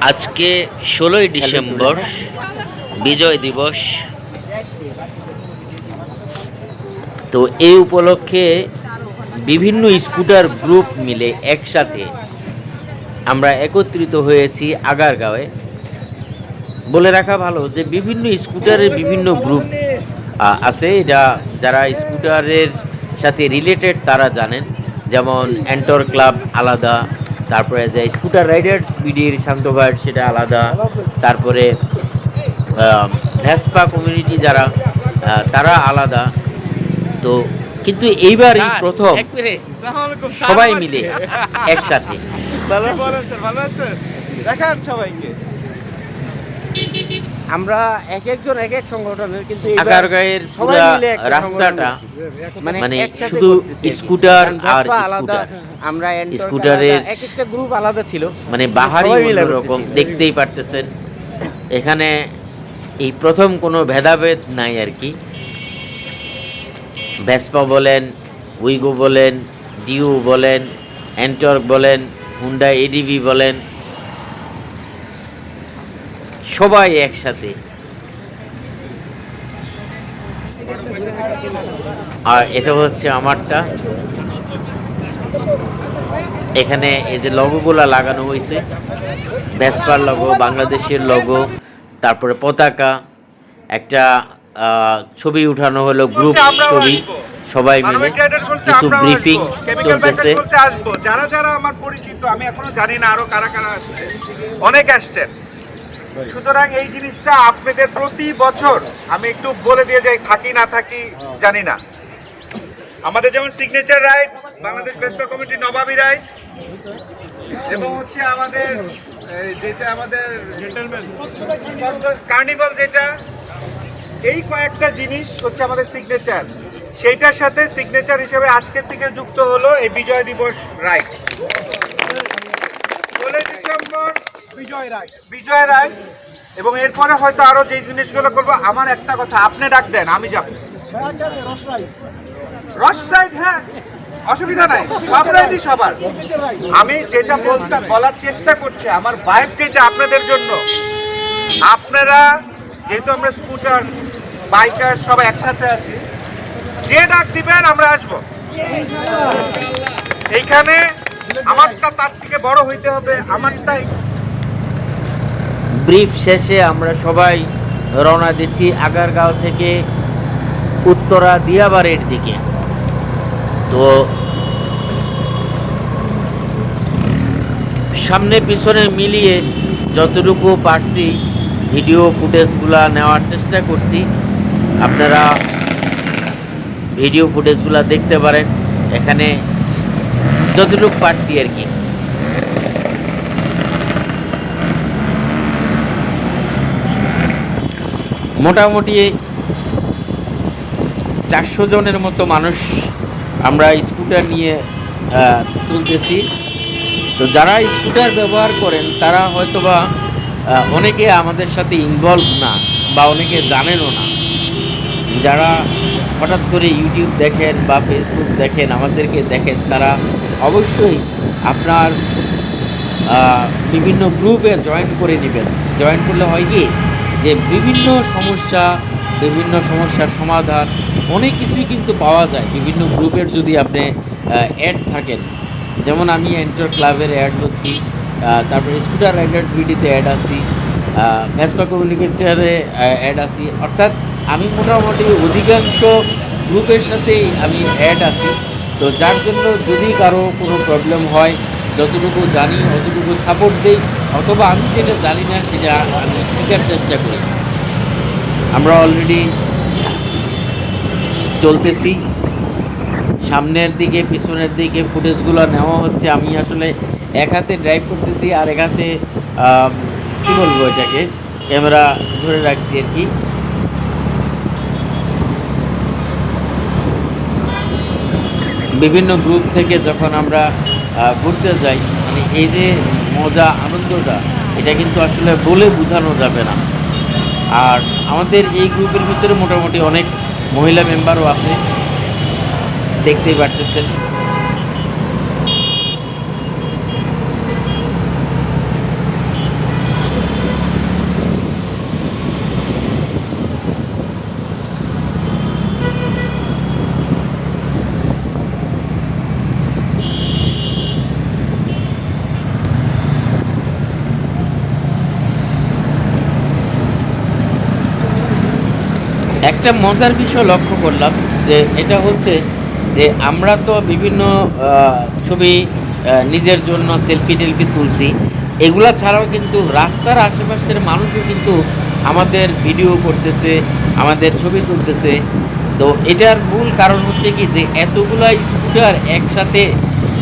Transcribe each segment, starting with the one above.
আজকে ষোলোই ডিসেম্বর বিজয় দিবস। তো এই উপলক্ষে বিভিন্ন স্কুটার গ্রুপ মিলে একসাথে আমরা একত্রিত হয়েছি আগারগাঁওয়ে। বলে রাখা ভালো যে বিভিন্ন স্কুটারের বিভিন্ন গ্রুপ আছে। যা যারা স্কুটারের সাথে রিলেটেড তারা জানেন। যেমন অ্যান্টর ক্লাব আলাদা তারপরে যে স্কুটার রাইডার্স বিডির শান্তভাট সেটা আলাদা। তারপরে ভ্যাসপা কমিউনিটি যারা তারা আলাদা। তো কিন্তু এইবারই প্রথম সবাই মিলে একসাথে। ভালো বলেন ভালো আছেন? দেখান সবাইকে। আমরা এক একজন এক এক সংগঠনের কিন্তু আগারগাঁয়ের সবাই মিলে রাস্তাটা মানে শুধু স্কুটার আর আলাদা স্কুটার। আমরা স্কুটারের- এক একটা গ্রুপ আলাদা ছিল। মানে বাহারি করতেছি। দেখতেই পারতেছেন। এখানে এই প্রথম কোনো ভেদাভেদ নাই আর কি। ভেসপা বলেন উইগো বলেন ডিউ বলেন অ্যান্টর্ক বলেন হুন্ডা এডিভি বলেন সবাই একসাথে। আর এটা হচ্ছে আমারটা। এখানে এই যে লগোগুলো লাগানো হয়েছে ভেসপার লগো বাংলাদেশের লগো তারপরে পতাকা একটা ছবি উঠানো হলো গ্রুপ ছবি সবাই মিলে কিছু ব্রিফিং। চলতেছে। যারা যারা আমার পরিচিত আমি এখনও জানি না আরও কারা কারা আসছে অনেক আসছেন। সুতরাং এই জিনিসটা আপনাদের প্রতি বছর আমি একটু বলে দিয়ে যাই থাকি না থাকি জানি না। আমাদের যেমন signature ride Bangladesh Vespa committee নবাবী রাইড এবং হচ্ছে আমাদের যেটা আমাদের কার্নিভাল যেটা এই কয়েকটা জিনিস হচ্ছে আমাদের সিগনেচার সেইটার সাথে সিগনেচার হিসেবে আজকের থেকে যুক্ত হলো এই বিজয় দিবস রাইট ষোলোই ডিসেম্বর বিজয় রায়। বিজয় রায়, এবং এরপরে হয়তো আরও যে জিনিসগুলো করব, আমার একটা কথা, আপনি ডাক দেন, আমি যাব। রস রাইড হ্যাঁ অসুবিধা নাই, সব রাইডই সবার। আমি যেটা বলতে, বলার চেষ্টা করছি, আমার বাইক যেটা আপনাদের জন্য। আপনারা, যেহেতু আমরা স্কুটার বাইকার সবাই একসাথে আছি, যে ডাক দিবেন, আমরা আসব। এইখানে আমারটা তার থেকে বড় হইতে হবে, আমারটাই ব্রিফ শেষে আমরা সবাই রওনা দিচ্ছি আগারগাঁও থেকে উত্তরা দিয়াবাড়ির দিকে। তো সামনে পিছনে মিলিয়ে যতটুকু পারছি ভিডিও ফুটেজগুলো নেওয়ার চেষ্টা করছি। আপনারা ভিডিও ফুটেজগুলো দেখতে পারেন। এখানে যতটুকু পারছি আর কি। মোটামুটি চারশো জনের মতো মানুষ আমরা স্কুটার নিয়ে চলতেছি। তো যারা স্কুটার ব্যবহার করেন, তারা হয়তোবা অনেকে আমাদের সাথে ইনভলভ না বা অনেকে জানেনও না। যারা হঠাৎ করে ইউটিউব দেখেন বা ফেসবুক দেখেন, আমাদেরকে দেখেন, তারা অবশ্যই আপনার বিভিন্ন গ্রুপে জয়েন করে নেবেন। জয়েন করলে হয় কি যে বিভিন্ন সমস্যা, বিভিন্ন সমস্যার সমাধান, অনেক কিছুই কিন্তু পাওয়া যায়। বিভিন্ন গ্রুপের যদি আপনি অ্যাড থাকেন, যেমন আমি এন্টার ক্লাবের অ্যাড হচ্ছি তারপরে স্কুটার রাইডার্স বিডিতে অ্যাড আছি ভ্যাসপা কমিউনিকেটারে অ্যাড আছি অর্থাৎ আমি মোটামুটি অধিকাংশ গ্রুপের সাথেই আমি অ্যাড আছি তো যার জন্য যদি কারও কোনো প্রবলেম হয়, যতটুকু জানি, অতটুকু সাপোর্ট দিই অথবা আমি যেটা জানি না, সেটা আমি শেখার চেষ্টা করি। আমরা অলরেডি চলতেছি। সামনের দিকে, পিছনের দিকে ফুটেজগুলো নেওয়া হচ্ছে। আমি আসলে এক হাতে ড্রাইভ করতেছি আর এক হাতে কী বলব এটাকে? ক্যামেরা ধরে রাখছি আর কি। বিভিন্ন গ্রুপ থেকে যখন আমরা ঘুরতে যাই মানে এই যে মজা, আনন্দটা, এটা কিন্তু আসলে বলে বোঝানো যাবে না। আর আমাদের এই গ্রুপের ভিতরে মোটামুটি অনেক মহিলা মেম্বারও আছে। দেখতেই পারতেছেন। একটা মজার বিষয় লক্ষ্য করলাম যে এটা হচ্ছে যে আমরা তো বিভিন্ন ছবি নিজের জন্য সেলফি টেলফি তুলছি। এগুলা ছাড়াও কিন্তু রাস্তার আশেপাশের মানুষও কিন্তু আমাদের ভিডিও করতেছে, আমাদের ছবি তুলতেছে। তো এটার মূল কারণ হচ্ছে কি যে এতগুলা স্কুটার একসাথে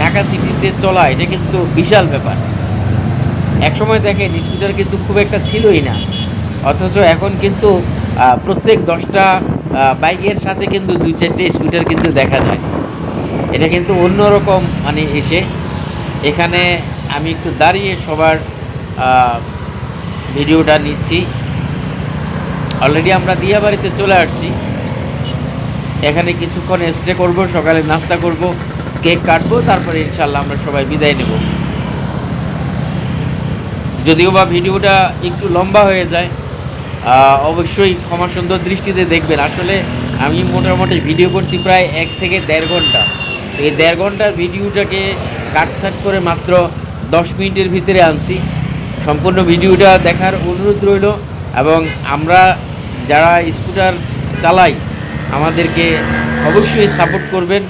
ঢাকা সিটিতে চলা, এটা কিন্তু বিশাল ব্যাপার। একসময় দেখেন স্কুটার কিন্তু খুব একটা ছিলই না। অথচ এখন কিন্তু প্রত্যেক দশটা বাইকের সাথে কিন্তু দুই চারটে স্কুটার কিন্তু দেখা যায়। এটা কিন্তু অন্যরকম মানে এসে, এখানে আমি একটু দাঁড়িয়ে সবার ভিডিওটা নিচ্ছি। অলরেডি আমরা দিয়াবাড়িতে চলে আসছি। এখানে কিছুক্ষণ স্টে করব, সকালে নাস্তা করব কেক কাটবো, তারপরে ইনশাল্লাহ আমরা সবাই বিদায় নেব। যদিও বা ভিডিওটা একটু লম্বা হয়ে যায় অবশ্যই ক্ষমা সুন্দর দৃষ্টিতে দেখবেন। আসলে আমি মোটামুটি ভিডিও করছি প্রায় এক থেকে দেড় ঘণ্টা। এই দেড় ঘণ্টার ভিডিওটাকে কাটসাট করে মাত্র দশ মিনিটের ভিতরে আনছি। সম্পূর্ণ ভিডিওটা দেখার অনুরোধ রইল এবং আমরা যারা স্কুটার চালাই, আমাদেরকে অবশ্যই সাপোর্ট করবেন।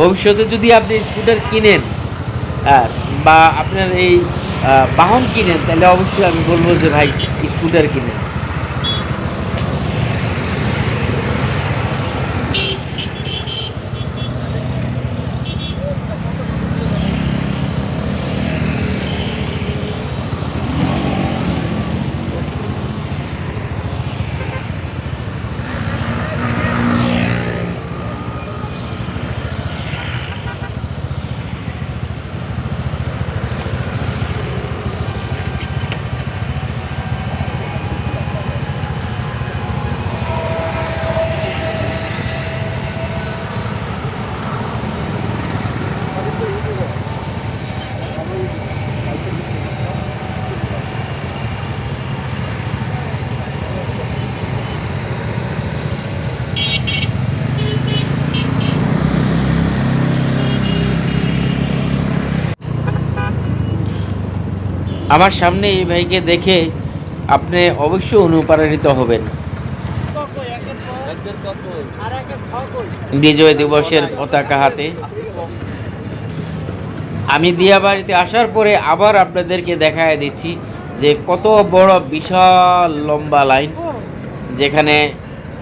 ভবিষ্যতে যদি আপনি স্কুটার কিনেন বা আপনার এই বাহন কিনেন, তাহলে অবশ্যই আমি বলব যে ভাই স্কুটার কিনেন। আমার সামনে এই ভাইকে দেখে আপনি অবশ্যই অনুপ্রাণিত হবেন। বিজয় দিবসের পতাকা হাতে। আমি দিয়াবাড়িতে আসার পরে আবার আপনাদেরকে দেখায় দিচ্ছি যে কত বড় বিশাল লম্বা লাইন, যেখানে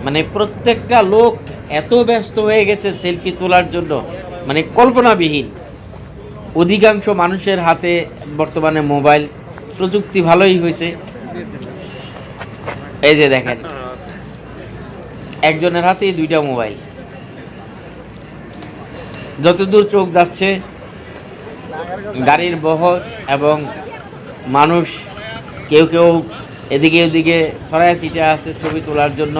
মানে প্রত্যেকটা লোক এত ব্যস্ত হয়ে গেছে সেলফি তোলার জন্য মানে কল্পনাবিহীন। অধিকাংশ মানুষের হাতে বর্তমানে মোবাইল প্রযুক্তি ভালোই হয়েছে। এই যে দেখেন, একজনের হাতেই দুইটা মোবাইল। যতদূর চোখ যাচ্ছে, গাড়ির বহর এবং মানুষ কেউ কেউ এদিকে ওদিকে ছড়ায় সিটে আছে ছবি তোলার জন্য,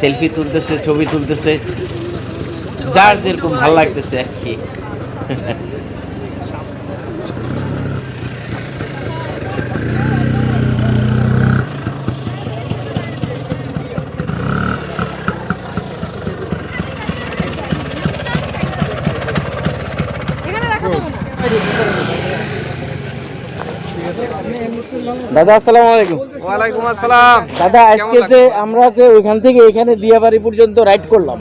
সেলফি তুলতেছে, ছবি তুলতেছে। যার যেরকম ভালো লাগতেছে আর কি। দাদা আসসালামু আলাইকুম। ওয়ালাইকুম আসসালাম। দাদা আজকে যে আমরা যে ওইখান থেকে এখানে দিয়াবাড়ি পর্যন্ত রাইড করলাম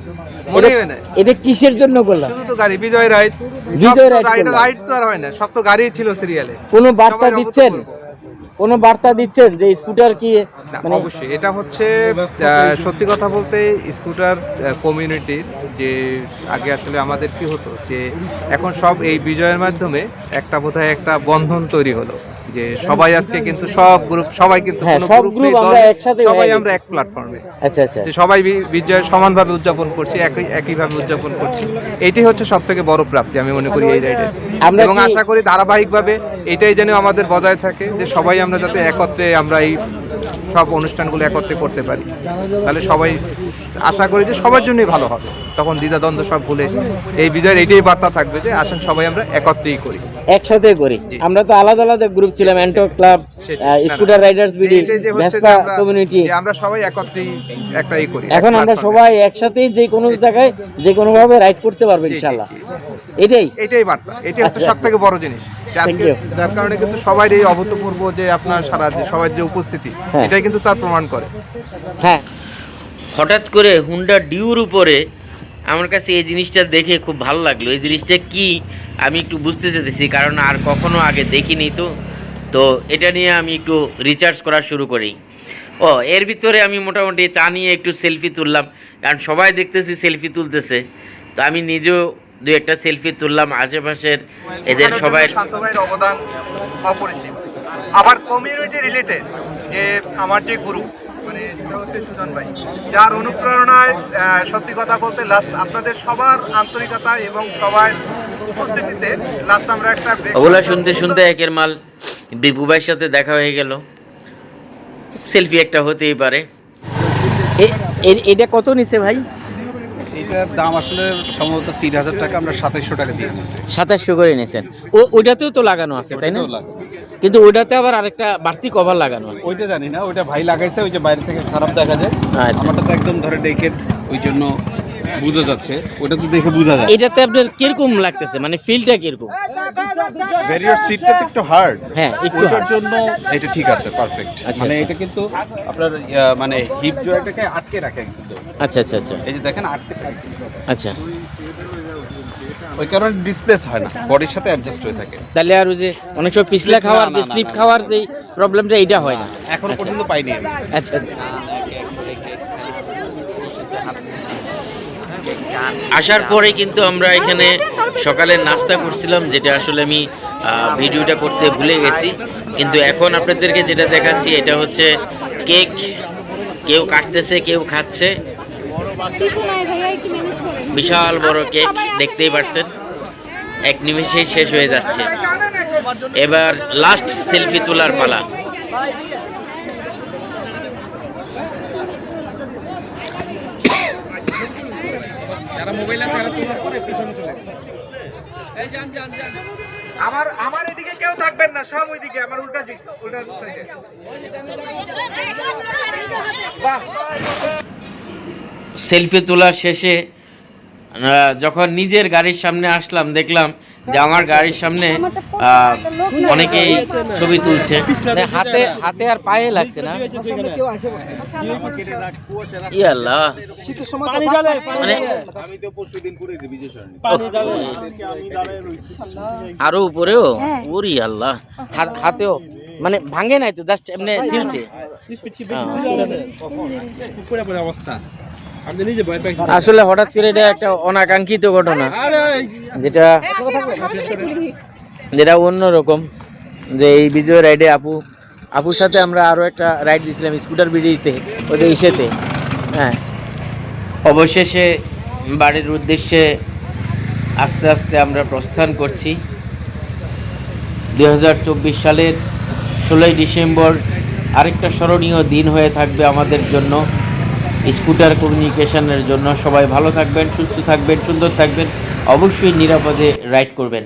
এটা- কিসের জন্য করলাম? শুধু তো গাড়ি Bijoy ride Bijoy ride ride তো আর হয় না সব তো গাড়ি ছিল সিরিয়ালে কোনো বার্তা দিচ্ছেন? কোনো বার্তা দিচ্ছেন যে স্কুটার কি মানে অবশ্যই। এটা হচ্ছে সত্যি কথা বলতে স্কুটার কমিউনিটির যে আগে আসলে আমাদের কি হতো যে এখন সব এই বিজয়ের মাধ্যমে একটা বোধহয় একটা বন্ধন তৈরি হলো যে সবাই আজকে কিন্তু সব গ্রুপ সবাই কিন্তু হ্যাঁ, সব group আমরা একসাথে সবাই। আমরা এক প্ল্যাটফর্মে আচ্ছা আচ্ছা। সবাই বিজয় সমানভাবে উদযাপন করছি একই একইভাবে উদযাপন করছি। এটি হচ্ছে সব থেকে বড় প্রাপ্তি আমি মনে করি এই রাইডে আমরা এবং আশা করি ধারাবাহিকভাবে এটাই যেন আমাদের বজায় থাকে যে সবাই আমরা যাতে একত্রে আমরা এই সব অনুষ্ঠানগুলো একত্রে করতে পারি। তাহলে সবাই আশা করি যে সবার জন্যই ভালো হবে। তখন দ্বিধাদ্বন্দ্ব সব ভুলে এই বিজয়ের এইটাই বার্তা থাকবে যে আসেন সবাই আমরা একত্রেই করি। একসাথে করি। আমরা তো আলাদা আলাদা গ্রুপ ছিলাম অ্যান্টো club. Scooter riders BD Vespa community আমরা সবাই একত্রেই একটাই করি এখন আমরা সবাই একসাথেই যে কোনো জায়গায় যে কোনো ভাবে রাইড করতে পারব জি। এটাই। এটাই বার্তা। এটাই হচ্ছে সবথেকে বড় জিনিস. যার কারণে কিন্তু সবাই এই অভূতপূর্ব যে আপনার সারা যে সবার যে উপস্থিতি হ্যাঁ। এটাই কিন্তু তার প্রমাণ করে। হ্যাঁ। হঠাৎ করে হুন্ডা ডিউর উপরে আমার কাছে এই জিনিসটা দেখে খুব ভালো লাগল। এই জিনিসটা কি আমি একটু বুঝতে চেতেছি কারণ আর কখনো আগে দেখিনি তো। তো এটা নিয়ে আমি একটু রিচার্জ করা শুরু করি। ও এর ভিতরে আমি মোটামুটি চা নিয়ে একটু সেলফি তুললাম। কারণ সবাই দেখতেছি সেলফি তুলতেছে। তো আমি নিজেও দু একটা সেলফি তুললাম। আশেপাশের এদের সবাই অবদান অপরিসীম। আমার কমিউনিটি রিলেটেড যে আমার যে গুরু মানে সেটা হচ্ছে সুজন ভাই যার অনুপ্রেরণায় সত্যি কথা বলতে লাস্ট আপনাদের সবার আন্তরিকতা এবং সবার উপস্থিতিতে লাস্ট আমরা একটা ওগুলা শুনতে শুনতে একের মাল বিপু ভাইয়ের সাথে দেখা হয়ে গেল। সেলফি একটা হতেই পারে। এটা কত নিছে ভাই? এটার দাম আসলে সম্ভবত তিন হাজার টাকা আমরা সাতাইশশো টাকা দিয়ে দিচ্ছি সাতাশশো করে নিয়েছেন। ও ওইটাতেও তো লাগানো আছে তাই না? কিন্তু ওইটাতে আবার আরেকটা বাড়তি কভার লাগানো আছে। ওইটা জানি না ওইটা ভাই লাগাইছে ওই যে বাইরে থেকে খারাপ দেখা যায়। আচ্ছা। আমারটা তো একদম ধরে ডেকে ওই জন্য বোঝা যাচ্ছে। ওটা তো দেখে বোঝা যায়। এটাতে আপনার কীরকম লাগতেছে? মানে ফিলটা কীরকম? ভেরিয়ার সিটটা তো একটু হার্ড হ্যাঁ, একটু ওটার জন্য এটা ঠিক আছে পারফেক্ট আচ্ছা, মানে আচ্ছা। এটা কিন্তু আপনার মানে হিপ জয়েন্টটাকে আটকে রাখে কিন্তু। আচ্ছা আচ্ছা আচ্ছা। এই যে দেখেন আটকে থাকে। আচ্ছা। ওই কারণে ডিসপ্লেস হয় না বডির সাথে অ্যাডজাস্ট হয়ে থাকে। তাহলে আর ওই যে অনেক সময় পিছলা খাওয়ার যে স্লিপ খাওয়ার যে প্রবলেমটা এইটা হয় না। এখনও পর্যন্ত পাইনি আমি। আচ্ছা। আসার পরে কিন্তু আমরা এখানে সকালে নাস্তা করছিলাম, যেটা আসলে আমি ভিডিওটা করতে ভুলে গেছি। কিন্তু এখন আপনাদেরকে যেটা দেখাচ্ছি, এটা হচ্ছে কেক। কেউ কাটতেছে, কেউ খাচ্ছে। বিশাল বড় কেক, দেখতেই পারছেন। এক নিমেষেই শেষ হয়ে যাচ্ছে। এবার লাস্ট সেলফি তোলার পালা। আমার আমার এদিকে কেউ থাকবেন না সব ওইদিকে আমার উল্টা দিক উল্টা সাইডে। বাহ। সেলফি তোলা শেষে যখন নিজের গাড়ির সামনে আসলাম দেখলাম যে আমার গাড়ির সামনে আহ, অনেকেই ছবি তুলছে। মানে হাতে হাতে আর পায়ে লাগছে না। ই আল্লাহ। মানে আরও উপরেও? ওরি আল্লাহ। হাত- হাতেও। মানে ভাঙে নাই তো জাস্ট এমনি ছিলছে? আসলে হঠাৎ করে এটা একটা অনাকাঙ্ক্ষিত ঘটনা। যেটা যেটা অন্যরকম যে এই বিজয় রাইডে আপু আপুর সাথে আমরা আরও একটা রাইড দিয়েছিলাম স্কুটার বিডিতে ওদের ইসেতে। হ্যাঁ। অবশেষে বাড়ির উদ্দেশ্যে আস্তে আস্তে আমরা প্রস্থান করছি। দু হাজার চব্বিশ সালের ষোলোই ডিসেম্বর আরেকটা স্মরণীয় দিন হয়ে থাকবে আমাদের জন্য। স্কুটার কমিউনিকেশনের জন্য সবাই ভালো থাকবেন সুস্থ থাকবেন সুন্দর থাকবেন অবশ্যই নিরাপদে রাইড করবেন।